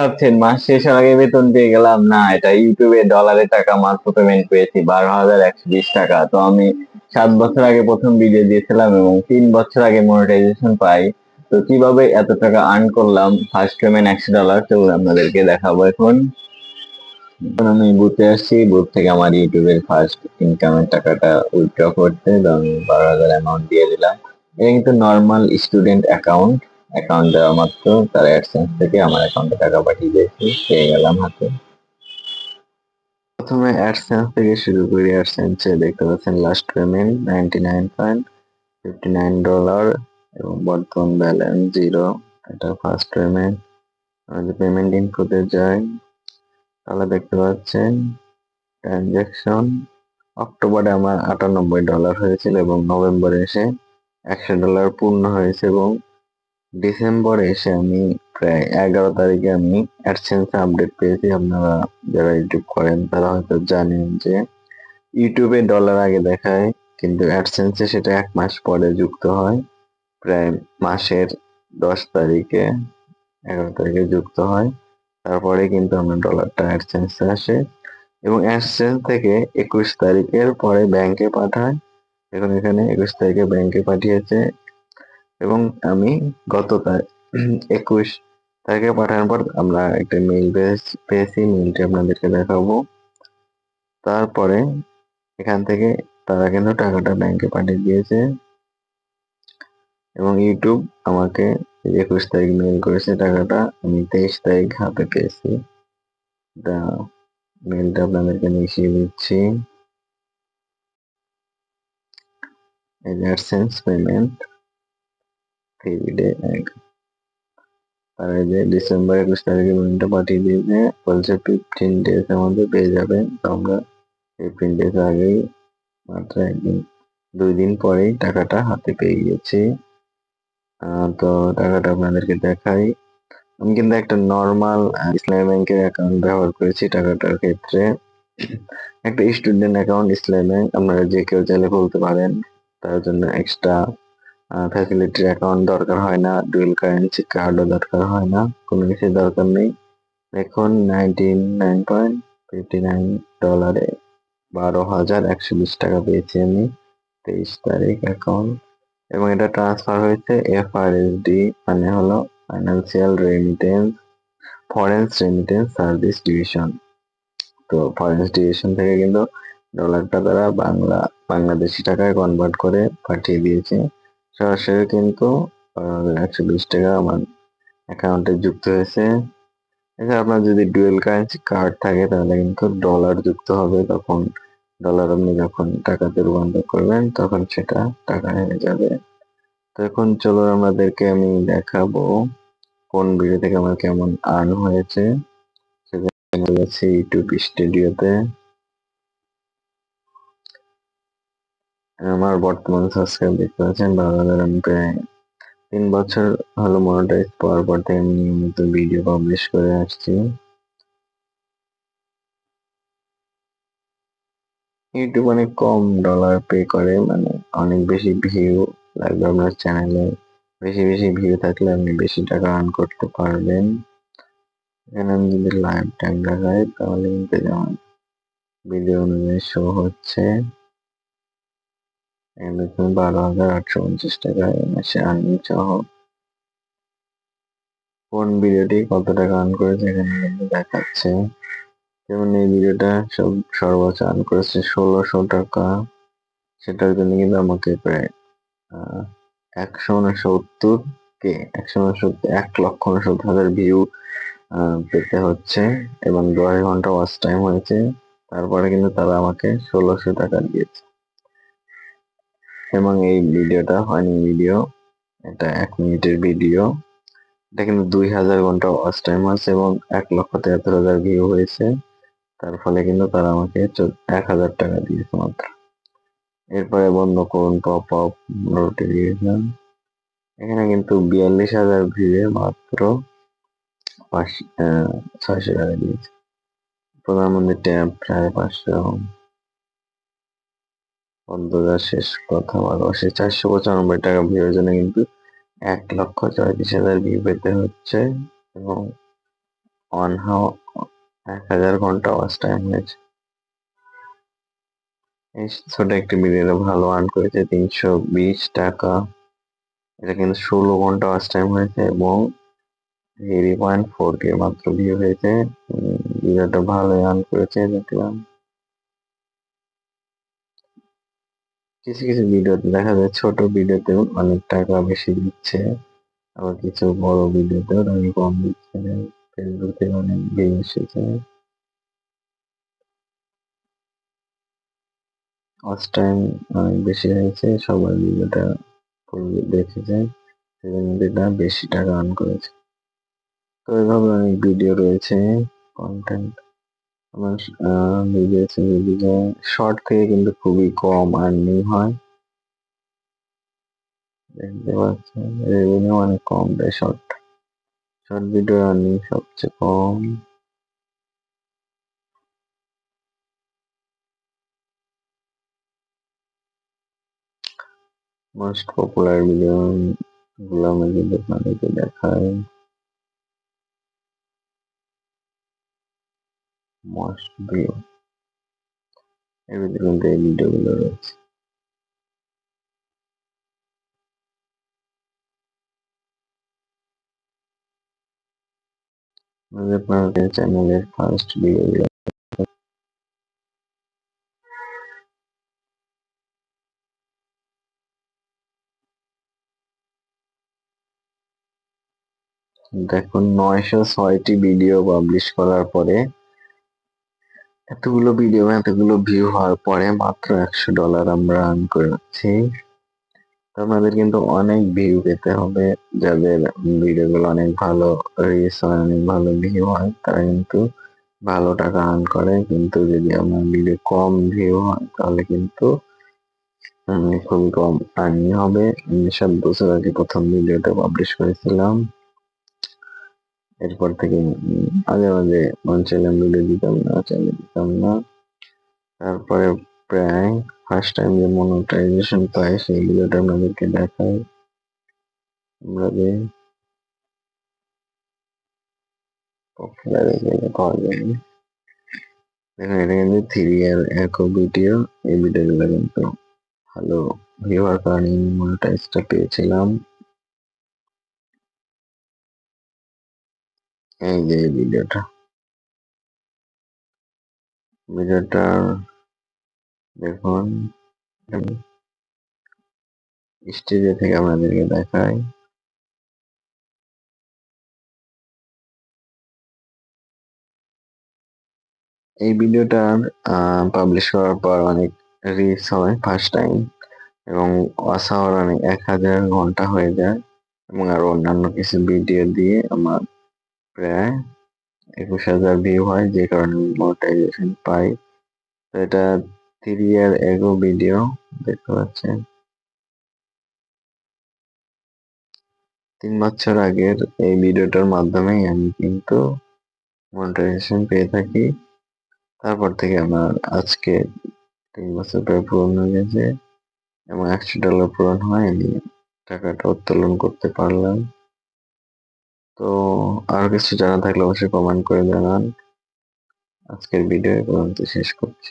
ভাবছেন, মাস শেষ হওয়ার আগে বেতন পেয়ে গেলাম? না, এটা ইউটিউবে ডলারে টাকা মাত্র পেমেন্ট পেয়েছি, বারো হাজার একশো বিশ টাকা। তো আমি সাত বছর আগে প্রথম ভিডিও দিয়েছিলাম এবং তিন বছর আগে মনিটাইজেশন পাই। তো কীভাবে এত টাকা আর্ন করলাম? ফার্স্ট পেমেন্ট একশো ডলার তো আপনাদেরকে দেখাবো এখন। এখন আমি বুথে আসছি, বুথ থেকে আমার ইউটিউবের ফার্স্ট ইনকামের টাকাটা উইথড্র করতে তো আমি বারো হাজার অ্যামাউন্ট দিয়ে দিলাম। এটা কিন্তু নর্মাল স্টুডেন্ট অ্যাকাউন্ট অ্যাকাউন্ট দেওয়া মাত্র তার অ্যাডসেন্স থেকে আমার অ্যাকাউন্টে টাকা পাঠিয়ে দিয়েছি, পেয়ে গেলাম হাতে। প্রথমে অ্যাডসেন্স থেকে শুরু করি। অ্যাডসেন্সে দেখতে পাচ্ছেন last payment ninety nine point fifty nine dollar এবং বর্তমান ব্যালেন্স জিরো এটা ফার্স্ট পেমেন্ট যদি পেমেন্ট ইনফোতে যাই, তাহলে দেখতে পাচ্ছেন ট্রানজ্যাকশন অক্টোবরে আমার আটানব্বই ডলার হয়েছিল এবং নভেম্বরে এসে একশো ডলার পূর্ণ হয়েছে এবং ডিসেম্বরে এসে আমি প্রায় এগারো তারিখে আমি অ্যাডসেন্স আপডেট পেয়েছি। আপনারা যারা ইউটিউব করেন, তারা হয়তো জানেন যে ইউটিউবে ডলার আগে দেখায়, কিন্তু অ্যাডসেন্সে সেটা এক মাস পরে যুক্ত হয়। প্রায় মাসের দশ তারিখে, এগারো তারিখে যুক্ত হয়। তারপরে কিন্তু আমরা ডলারটা অ্যাডসেন্সে আসে এবং অ্যাডসেন্স থেকে একুশ তারিখের পরে ব্যাংকে পাঠায়। এখন এখানে একুশ তারিখে ব্যাংকে পাঠিয়েছে। এবং আমি গত একুশ তারিখে পাঠানোর পর আমরা একটা মেইল পেয়েছি মেইলটি আপনাদেরকে দেখাবো। তারপরে এখান থেকে তারা কিন্তু টাকাটা ব্যাংকে পাঠিয়ে দিয়েছে। এবং ইউটিউব আমাকে একুশ তারিখ মেইল করেছে টাকাটা। আমি তেইশ তারিখ হাতে পেয়েছি। মেইলটা আপনাদেরকে মিশিয়ে দিচ্ছি। এই পেমেন্ট থ্রি এক যে ডিসেম্বর একুশ তারিখে পেমেন্টটা পাঠিয়ে দিয়েছে বলছে ফিফটিন ডেজ এর মধ্যে পেয়ে যাবেন তো আমরা ফিফটিন ডেজ আগেই মাত্র একদিন দুই দিন পরেই টাকাটা হাতে পেয়ে গিয়েছি তো টাকাটা আপনাদেরকে দেখাই আমি কিন্তু একটা নর্মাল ইসলামী ব্যাংকের অ্যাকাউন্ট ব্যবহার করেছি টাকাটার ক্ষেত্রে একটা স্টুডেন্ট অ্যাকাউন্ট ইসলামী ব্যাংক আপনারা যে কেউ চাইলে খুলতে পারেন তার জন্য এক্সট্রা ফ্যাসিলিটির অ্যাকাউন্ট দরকার হয় না ডুয়েল কারেন্সি কার্ডও দরকার হয় না, কোনো কিছু দরকার নেই। দেখুন nineteen nine point fifty nine ডলারে বারো হাজার একশো বিশ টাকা পেয়েছি আমি তেইশ তারিখ অ্যাকাউন্ট এবং এটা ট্রান্সফার হয়েছে এফআরএসডি মানে হলো financial remittance foreign remittance service division তো ফরেন্স ডিভিশন থেকে কিন্তু ডলারটা তারা বাংলা, বাংলাদেশি টাকায় কনভার্ট করে পাঠিয়ে দিয়েছে। সরাসরি কিন্তু একশো বিশ টাকা আমার অ্যাকাউন্টে যুক্ত হয়েছে। এছাড়া আপনার যদি ডুয়েল কারেন্সি কার্ড থাকে, তাহলে কিন্তু ডলার যুক্ত হবে। তখন ডলার আপনি যখন টাকাতে রূপান্তর করবেন, তখন সেটা টাকা হয়ে যাবে। তো এখন চলো আমাদেরকে আমি দেখাবো, কোন ভিডিও থেকে আমার কেমন আর্ন হয়েছে। সেখানে ইউটিউব স্টুডিওতে আমার বর্তমান সাবস্ক্রাইব দেখতে পাচ্ছেন হাজার আমি প্রায় তিন বছর হলো মনিটাইজ পাওয়ার পর থেকে আমি নিয়মিত ভিডিও পাবলিশ করে আসছি। ইউটিউব অনেক কম ডলার পে করে মানে অনেক বেশি ভিউ লাগবে আপনার চ্যানেলে বেশি বেশি ভিউ থাকলে আপনি বেশি টাকা আর্ন করতে পারবেন। এখানে আমি যদি লাইভ টাইম দেখাই তাহলে কিন্তু যেমন ভিডিও অনুযায়ী শো হচ্ছে। দেখুন বারো হাজার আটশো পঞ্চাশ টাকা মাসে আর্নিং সহ কোন ভিডিওটি কত টাকা আর্ন করেছে এখানে দেখাচ্ছে। যেমন এই ভিডিওটা সব সর্বোচ্চ আর্ন করেছে ষোলোশো টাকা। সেটার জন্য কিন্তু আমাকে প্রায় একশো উনসত্তর কে, একশো উনসত্তর, এক লক্ষ উনসত্তর হাজার ভিউ পেতে হচ্ছে এবং দশ ঘণ্টা ওয়াচ টাইম হয়েছে। তারপরে কিন্তু তারা আমাকে ষোলোশো টাকা দিয়েছে। এবং এই ভিডিওটা হয়নি ভিডিও, এটা এক মিনিটের ভিডিও। এটা কিন্তু দুই হাজার ঘণ্টা ওয়াচ টাইম আছে এবং এক লক্ষ তিয়াত্তর হাজার ভিউ হয়েছে। তার ফলে কিন্তু তারা আমাকে এক হাজার টাকা দিয়েছে মাত্র। এরপরে বন্ধ করুন পপ আপ নোটিফিকেশন এখানে কিন্তু বিয়াল্লিশ হাজার ভিউয়ে মাত্র ছয়শো টাকা দিয়েছে। প্রধানমন্ত্রী ট্যাব সাড়ে পাঁচশো। পদ্মদার শেষ কথা ভালোবাসে চারশো পঁচানব্বই টাকা ভিউর জন্য কিন্তু এক লক্ষ চৌত্রিশ হাজার ভিউ পেতে হচ্ছে এবং ওয়ান হাও এক হাজার ঘণ্টা ওয়াচ টাইম হয়েছে। এই ছোট একটি ভিডিও ভালো আর্ন করেছে তিনশো বিশ টাকা। এটা কিন্তু ষোলো ঘণ্টা ওয়াচ টাইম হয়েছে এবং থ্রি পয়েন্ট ফোর কে মাত্র ভিউ হয়েছে। ভিডিওটা ভালো আর্ন করেছে, দেখলাম। কিছু কিছু ভিডিওতে দেখা যায় ছোট ভিডিওতেও অনেক টাকা বেশি দিচ্ছে। আবার কিছু বড় ভিডিওতেও অনেক কম দিচ্ছে। ফেসবুক থেকে অনেক ভিউ এসেছে। ওয়াচ টাইম অনেক বেশি হয়েছে সবাই ভিডিওটা দেখেছে। সেজন্য এটা বেশি টাকা আর্ন করেছে। তো এভাবে অনেক ভিডিও রয়েছে কন্টেন্ট শর্ট থেকে কিন্তু খুবই কম আর্নিং হয়। দেখতে পাচ্ছেন রেভিনিউ অনেক কম দেয় শর্ট শর্ট ভিডিও আর্নিং সবচেয়ে কম। মোস্ট পপুলার ভিডিও গুলো আমি কিন্তু আপনাদেরকে এর ভিতরে কিন্তু এই ভিডিওগুলো রয়েছে আপনাদের চ্যানেলের ফার্স্ট ভিডিওগুলো দেখুন, নয়শো ছয়টি ভিডিও পাবলিশ করার পরে এতগুলো ভিডিও এতগুলো ভিউ হওয়ার পরে মাত্র একশো ডলার আমরা আর্ন করেছি। আপনাদের কিন্তু অনেক ভিউ পেতে হবে। যাদের ভিডিওগুলো অনেক ভালো রিচ হয়, অনেক ভালো ভিউ হয়, তারা কিন্তু ভালো টাকা আর্ন করে। কিন্তু যদি আমার ভিডিও কম ভিউ হয়, তাহলে কিন্তু খুবই কম আর্নিং হবে। সাত বছর আগে প্রথম ভিডিওটা পাবলিশ করেছিলাম। এরপর থেকে মাঝে মাঝে মন চাইলাম ভিডিও দিতাম না চাইলে দিতাম না। তারপরে প্রায় ফার্স্ট টাইম যে মনোটাইজেশন পাই সেই ভিডিওটা আপনাদেরকে দেখাই আমরা যে এটা কিন্তু থ্রি আর ভিডিও কিন্তু ভালো ভিউ কারণে মনোটাইজটা পেয়েছিলাম। এই যে ভিডিওটা। ভিডিওটা দেখুন। স্টেজে থেকে আমাদেরকে দেখায়। এই ভিডিওটা পাবলিশ করার পর অনেক রিচ হয় ফার্স্ট টাইম এবং আওয়ার অনেক এক হাজার ঘণ্টা হয়ে যায় এবং আরও অন্যান্য কিছু ভিডিও দিয়ে আমার প্রায় একুশ হাজার ভিউ হয়, যে কারণে মনিটাইজেশন পাই। তো এটা থ্রি ইয়ার এগো ভিডিও দেখতে পাচ্ছেন। তিন বছর আগের এই ভিডিওটার মাধ্যমেই আমি কিন্তু মনিটাইজেশন পেয়ে থাকি। তারপর থেকে আমার আজকে তিন বছর প্রায় পূরণ হয়ে গেছে এবং একশো ডলার পূরণ হয় আমি টাকাটা উত্তোলন করতে পারলাম। তো আরও কিছু জানা থাকলে অবশ্যই কমেন্ট করে জানান। আজকের ভিডিও পর্যন্ত শেষ করছি।